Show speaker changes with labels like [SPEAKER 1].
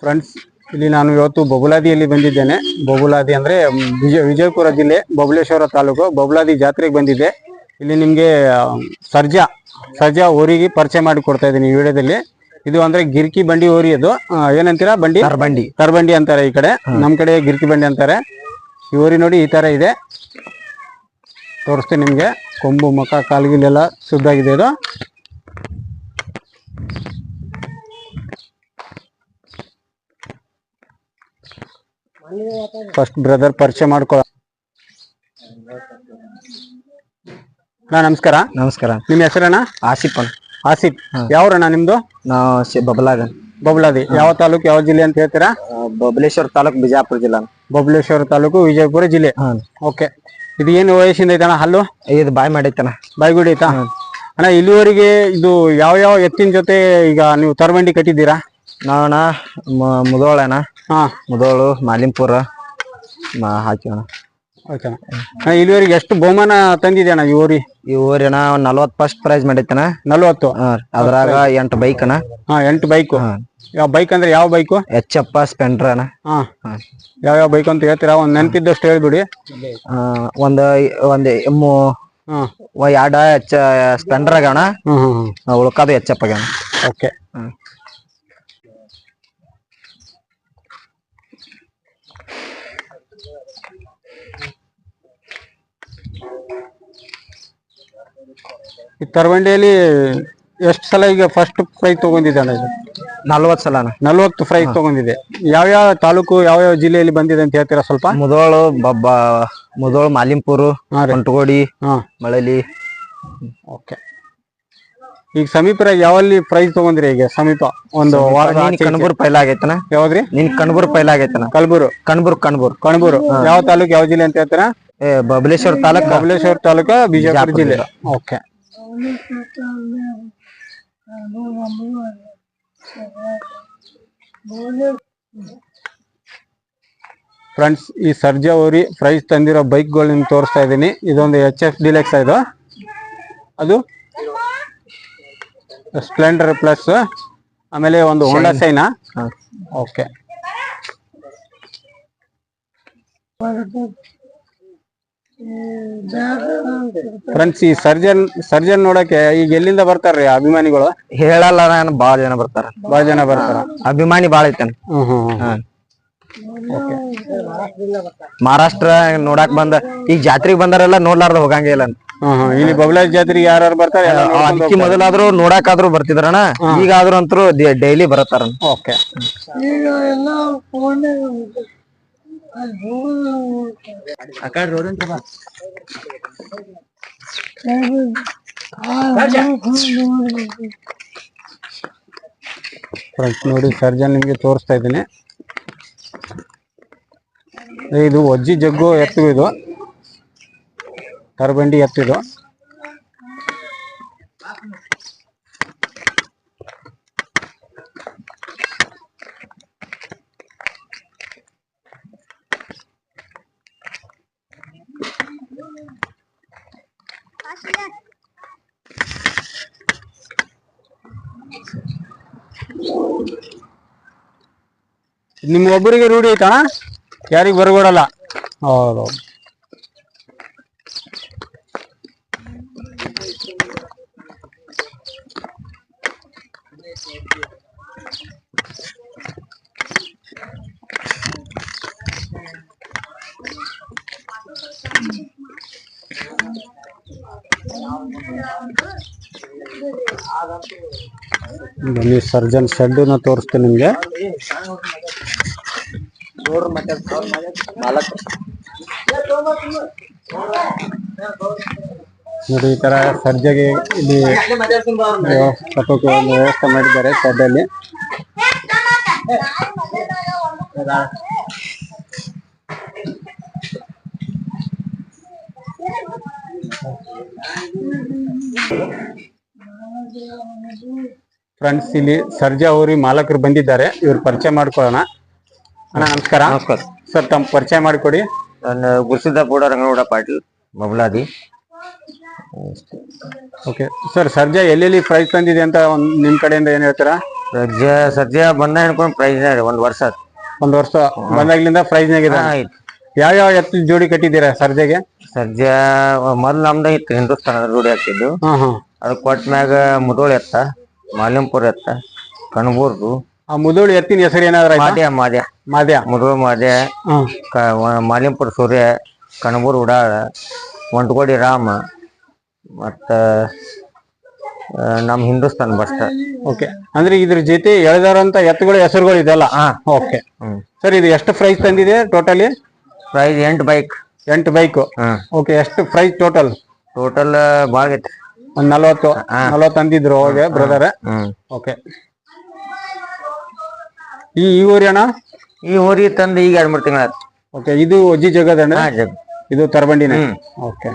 [SPEAKER 1] Friends ಇಲ್ಲಿ ನಾನು ಇವತ್ತು ಬಬುಲಾದಿಯಲ್ಲಿ ಬಂದಿದ್ದೇನೆ. ಬಬುಲಾದಿ ಅಂದ್ರೆ ವಿಜಯ ವಿಜಯಪುರ ಜಿಲ್ಲೆ ಬಬಲೇಶ್ವರ ತಾಲೂಕು ಬಬುಲಾದಿ ಜಾತ್ರೆಗೆ ಬಂದಿದ್ದೆ. ಇಲ್ಲಿ ನಿಮ್ಗೆ ಸರ್ಜಾ ಸರ್ಜಾ ಊರಿಗೆ ಪರಿಚಯ ಮಾಡಿ ಕೊಡ್ತಾ ಇದ್ದೀನಿ ಈ ವಿಡಿಯೋದಲ್ಲಿ. ಇದು ಅಂದ್ರೆ ಗಿರ್ಕಿ ಬಂಡಿ ಓರಿ ಅದು. ಏನಂತೀರಾ ಬಂಡಿ?
[SPEAKER 2] ಬಂಡಿ
[SPEAKER 1] ಕರ್ಬಂಡಿ ಅಂತಾರೆ ಈ ಕಡೆ. ನಮ್ ಕಡೆ ಗಿರ್ಕಿ ಬಂಡಿ ಅಂತಾರೆ. ಈ ಊರಿ ನೋಡಿ ಈ ತರ ಇದೆ. ತೋರಿಸ್ತೀನಿ ನಿಮ್ಗೆ. ಕೊಂಬು ಮುಖ ಶುದ್ಧ ಆಗಿದೆ ಇದು. ಫಸ್ಟ್ ಬ್ರದರ್ ಪರಿಚಯ ಮಾಡ್ಕೊಳ ನಾ ನಮಸ್ಕಾರ.
[SPEAKER 2] ನಮಸ್ಕಾರ.
[SPEAKER 1] ನಿಮ್ ಹೆಸರಣ್ಣ?
[SPEAKER 2] ಆಸಿಫ್ ಅಣ್ಣ
[SPEAKER 1] ಆಸಿಫ್. ಯಾವ್ರಣ್ಣ ನಿಮ್ದು?
[SPEAKER 2] ನಾವು ಶಿ- ಬಬ್ಲಾದಿ.
[SPEAKER 1] ಬಬುಲಾದಿ ಯಾವ ತಾಲೂಕು ಯಾವ ಜಿಲ್ಲೆ ಅಂತ ಹೇಳ್ತೀರಾ?
[SPEAKER 2] ಬಬಲೇಶ್ವರ ತಾಲೂಕ್ ಬಿಜಾಪುರ ಜಿಲ್ಲಾ.
[SPEAKER 1] ಬಬಲೇಶ್ವರ ತಾಲೂಕು ವಿಜಯಪುರ ಜಿಲ್ಲೆ. ಓಕೆ. ಇದು ಏನು ವಯಸ್ಸಿಂದ ಐತಣ್ಣ? ಹಲ್ಲು?
[SPEAKER 2] ಇದು ಬಾಯ್ ಮಾಡೈತನ
[SPEAKER 1] ಬಾಯಿಗುಡಿ ಐತಾ? ಅಣ್ಣ ಇಲ್ಲಿವರೆಗೆ ಇದು ಯಾವ ಯಾವ ಎತ್ತಿನ ಜೊತೆ ಈಗ ನೀವು ತರಬಂಡಿ ಕಟ್ಟಿದ್ದೀರಾ?
[SPEAKER 2] ನಾವಣ್ಣ ಮುದೋಳಣ್ಣ.
[SPEAKER 1] ಹಾ.
[SPEAKER 2] ಮುದೋಳು ಮಾಲಿಂಪುರ ಮಾ- ಹಾಕಿವಣ್ಣ
[SPEAKER 1] ಓಕೆ. ಅಣ್ಣ ಇಲ್ಲಿವರೆಗೆ ಎಷ್ಟು ಬಹುಮಾನ ತಂದಿದೆ ಅಣ್ಣ ಈ ಊರಿ
[SPEAKER 2] ಈ ಊರಿನ ಒಂದ್ ನಲ್ವತ್ ಫಸ್ಟ್ ಪ್ರೈಸ್ ಮಾಡೈತನ
[SPEAKER 1] ನಲ್ವತ್ತು.
[SPEAKER 2] ಅದ್ರಾಗ ಎಂಟು ಬೈಕ್ ಅಣ್ಣ.
[SPEAKER 1] ಹಾ ಎಂಟು ಬೈಕು. ಯಾವ ಬೈಕ್ ಅಂದ್ರೆ ಯಾವ ಬೈಕು
[SPEAKER 2] ಎಚ್ ಎಪ್ಪ ಸ್ಪೆಂಡ್ರ ಅಣ್ಣ.
[SPEAKER 1] ಹಾ.
[SPEAKER 2] ಹಾ.
[SPEAKER 1] ಯಾವ ಯಾವ ಬೈಕ್ ಅಂತ ಹೇಳ್ತೀರಾ? ಒಂದ್ ನೆನಪಿದ್ದಷ್ಟು ಹೇಳ್ಬಿಡಿ.
[SPEAKER 2] ಆ, ಒಂದ್ ಒಂದ್ ಮೂ
[SPEAKER 1] ಹಾ.
[SPEAKER 2] ಎರಡ ಎಚ್ ಸ್ಪೆಂಡರ್ ಆಗ್ಯಾವಣ
[SPEAKER 1] ಹ್ಮ್ ಹ್ಮ್ ಹ್ಮ್.
[SPEAKER 2] ಉಳ್ಕಾದು ಎಚ್ ಎಪ್ ಆಗ್ಯಾವ
[SPEAKER 1] ಓಕೆ ಈ ತರವಂಡಿಯಲ್ಲಿ ಎಷ್ಟು ಸಲ ಈಗ ಫಸ್ಟ್ ಪ್ರೈಸ್ ತಗೊಂಡಿದೆ ಅಣ್ಣ ಇದು
[SPEAKER 2] ನಲ್ವತ್ ಸಲ
[SPEAKER 1] ನಲ್ವತ್ತು ಫ್ರೈ ತಗೊಂಡಿದೆ. ಯಾವ್ಯಾವ ತಾಲೂಕು ಯಾವ್ಯಾವ ಜಿಲ್ಲೆಯಲ್ಲಿ ಬಂದಿದೆ ಅಂತ ಹೇಳ್ತೀರಾ ಸ್ವಲ್ಪ?
[SPEAKER 2] ಮುದೋಳು ಬಬ್ಬ ಮುದೋಳು ಮಾಲಿಂಪುರು
[SPEAKER 1] ಹಾ ರೀ.
[SPEAKER 2] ಹೊಂಟಗೋಡಿ
[SPEAKER 1] ಹಾ.
[SPEAKER 2] ಮಳಲಿ.
[SPEAKER 1] ಓಕೆ. ಈಗ ಸಮೀಪ ಯಾವಲ್ಲಿ ಪ್ರೈಸ್ ತಗೊಂಡ್ರಿ ಈಗ ಸಮೀಪ? ಒಂದು ವಾರ
[SPEAKER 2] ನೀನ್. ಕಣ್ಬೂರ್ ಪೈಲ ಆಗೈತನ?
[SPEAKER 1] ಯಾವ್ದ್ರಿ?
[SPEAKER 2] ನಿನ್ ಕಣ್ಬೂರ್ ಪೈಲ ಆಗೈತನ?
[SPEAKER 1] ಕಲಬೂರು.
[SPEAKER 2] ಕಣ್ಬೂರ್ ಕಣ್ಬೂರ್.
[SPEAKER 1] ಕಣಬೂರು. ಯಾವ ತಾಲೂಕು ಯಾವ ಜಿಲ್ಲೆ ಅಂತ ಹೇಳ್ತೀರಾ?
[SPEAKER 2] ಏ ಬಬಲೇಶ್ವರ ತಾಲೂಕ್
[SPEAKER 1] ಬಬಲೇಶ್ವರ ತಾಲೂಕು ಬಿಜಾಪುರ ಜಿಲ್ಲೆ. ಓಕೆ. ಫ್ರೆಂಡ್ಸ್ ಈ ಸರ್ಜಾ ಓರಿ ಪ್ರೈಸ್ ತಂದಿರೋ ಬೈಕ್ಗಳು ನಿಮ್ಗೆ ತೋರಿಸ್ತಾ ಇದ್ದೀನಿ. ಇದೊಂದು ಎಚ್ ಎಫ್ ಡಿಲೆಕ್ಸ್ ಇದು? ಅದು? ಸ್ಪ್ಲೆಂಡರ್ ಪ್ಲಸ್ ಆಮೇಲೆ ಒಂದು ಹೋಂಡಾ ಸೈನಾ. ಓಕೆ ಫ್ರೆಂಡ್ಸ್ ಈ ಸರ್ಜನ್ ಸರ್ಜನ್ ನೋಡಕ್ಕೆ ಈಗ ಎಲ್ಲಿಂದ ಬರ್ತಾರ್ರಿ ಅಭಿಮಾನಿಗಳು?
[SPEAKER 2] ಹೇಳಲ್ಲ ನಾನು ಬಾಳ ಜನ ಬರ್ತಾರ.
[SPEAKER 1] ಬಹಳ ಜನ ಬರ್ತಾರ.
[SPEAKER 2] ಅಭಿಮಾನಿ ಬಾಳ ಐತನ? ಮಹಾರಾಷ್ಟ್ರ ನೋಡಾಕ್ ಬಂದ ಈಗ ಜಾತ್ರೆಗೆ ಬಂದಾರೆಲ್ಲ ನೋಡ್ಲಾರ್ದ ಹೋಗಂಗೇ ಇಲ್ಲ
[SPEAKER 1] ಇಲ್ಲಿ ಬಬ್ಲಾಜ್ ಜಾತ್ರೆಗೆ ಯಾರು ಬರ್ತಾರೆ
[SPEAKER 2] ಅದಕ್ಕೆ ಮೊದಲಾದ್ರೂ ನೋಡಾಕಾದ್ರೂ ಬರ್ತಿದ್ರಣ ಈಗಾದ್ರೂ ಅಂತೂ ಡೈಲಿ ಬರತ್ತಾರ
[SPEAKER 1] ಓಕೆ. ಫ್ರೆಂಡ್ಸ್ ನೋಡಿ ಸರ್ಜನ್ ನಿಮ್ಗೆ ತೋರಿಸ್ತಾ ಇದ್ದೀನಿ. ಇದು ಒಜ್ಜಿ ಜಗ್ಗು ಎತ್ತು ಇದು. ತರಬಂಡಿ ಎತ್ತಿದು ನಿಮ್ ಒಬ್ಬರಿಗೆ ರೂಢಿ ಐತಾ ಯಾರಿಗ್ ಬರ್ಕೊಡಲ್ಲ ಹೌದು ಬನ್ನಿ ಸರ್ಜನ್ ಶೆಡ್ನ ತೋರಿಸ್ತೀನಿ ನಿಮ್ಗೆ. ನೋಡಿ ಈ ತರ ಸರ್ಜಗೆ ಇಲ್ಲಿ ವ್ಯವಸ್ಥೆ ಮಾಡಿದ್ದಾರೆ ಶೆಡ್ ಫ್ರೆಂಡ್ಸ್ ಇಲ್ಲಿ ಸರ್ಜಾ ಊರಿ ಮಾಲಕರು ಬಂದಿದ್ದಾರೆ. ಇವ್ರು ಪರಿಚಯ ಮಾಡ್ಕೊಳ್ಳೋಣ. ಅಣ್ಣ ನಮಸ್ಕಾರ.
[SPEAKER 2] ನಮಸ್ಕಾರ.
[SPEAKER 1] ಸರ್ ತಮ್ಮ ಪರಿಚಯ ಮಾಡಿಕೊಡಿ.
[SPEAKER 2] ನನ್ನ ಗುರುಸಿದ್ದಪುರ ರಂಗನಗೌಡ ಪಾಟೀಲ್ ಬಬಲಾದಿ.
[SPEAKER 1] ಓಕೆ. ಸರ್ ಸರ್ಜಾ ಎಲ್ಲೆಲ್ಲಿ ಪ್ರೈಸ್ ತಂದಿದೆ ಅಂತ ಒಂದ್ ನಿಮ್ ಕಡೆಯಿಂದ ಏನ್ ಹೇಳ್ತೀರಾ?
[SPEAKER 3] ಸರ್ಜಾ ಸರ್ಜಾ ಬಂದ ಹಿಡ್ಕೊಂಡು ಪ್ರೈಸ್ ಒಂದ್ ವರ್ಷ ಆತ್.
[SPEAKER 1] ಒಂದ್ ವರ್ಷ ಬಂದಾಗ್ಲಿಂದ ಪ್ರೈಸ್ ನಾಗಿದೆ
[SPEAKER 3] ಹಾ, ಆಯ್ತು.
[SPEAKER 1] ಯಾವ ಯಾವ ಎತ್ತು ಜೋಡಿ ಕಟ್ಟಿದ್ದೀರಾ ಸರ್ಜೆಗೆ?
[SPEAKER 3] ಸರ್ಜಾ ಮೊದ್ಲು ನಮ್ದು ಇತ್ತು ಹಿಂದೂಸ್ತಾನದ ರೂಢಿ ಹಾಕಿದ್ದು.
[SPEAKER 1] ಹಾ ಹಾ.
[SPEAKER 3] ಅದು ಕೊಟ್ಟಮ್ಯಾಗ ಮುದೋಳ್ ಎತ್ತ ಮಾಲಿಂಪುರ ಎತ್ತ ಕಣಬೂರ್ದು.
[SPEAKER 1] ಆ ಮುದೋಳಿ ಎತ್ತಿನ ಹೆಸರು ಏನಾದ್ರ
[SPEAKER 3] ಮಾದ್ಯ ಮಾದ್ಯ.
[SPEAKER 1] ಮಾದ್ಯ.
[SPEAKER 3] ಮುದೋಳ್ ಮಾದ್ಯ.
[SPEAKER 1] ಹ್ಮ್
[SPEAKER 3] ಕ- ವ- ಮಾಲಿಂಪುರ್ ಸೂರ್ಯ ಕಣಬೂರ್ ಉಡಾಳ ಒಂಟ್ಗೋಡಿ ರಾಮ ಮತ್ತ ನಮ್ಮ ನಮ್ ಹಿಂದೂಸ್ತಾನ್ ಬಸ್ಟ್
[SPEAKER 1] ಓಕೆ. ಅಂದ್ರೆ ಇದ್ರ ಜೊತೆ ಎಳೆದಾರಂತ ಎತ್ತುಗಳ ಹೆಸರುಗಳು ಇದೆಲ್ಲ
[SPEAKER 3] ಹಾ.
[SPEAKER 1] ಓಕೆ.
[SPEAKER 3] ಹ್ಮ್.
[SPEAKER 1] ಸರ್ ಇದು ಎಷ್ಟು ಪ್ರೈಸ್ ತಂದಿದೆ ಟೋಟಲಿ
[SPEAKER 3] ಪ್ರೈಸ್ ಎಂಟು ಬೈಕ್
[SPEAKER 1] ಎಂಟು ಬೈಕ್
[SPEAKER 3] ಹ್ಮ್
[SPEAKER 1] ಓಕೆ ಎಷ್ಟು ಪ್ರೈಸ್ ಟೋಟಲ್
[SPEAKER 3] ಟೋಟಲ್ ಭಾಳ ಐತಿ
[SPEAKER 1] ಒಂದ್ ನಲ್ವತ್ತು ನಲ್ವತ್ತು ಅಂದಿದ್ರು ಹೋಗಿ ಬ್ರದರ್ ಓಕೆ ಈ ಈ ಊರಿ ಅಣ್ಣ?
[SPEAKER 3] ಈ ಊರಿ ತಂದು ಈಗ ಎರಡ್ ಮೂರ್ ತಿಂಗಳ
[SPEAKER 1] ಓಕೆ ಇದು ಒಜ್ಜಿ ಜಗದಣ್ಣ ಇದು ತರಬಂಡಿನ? ಓಕೆ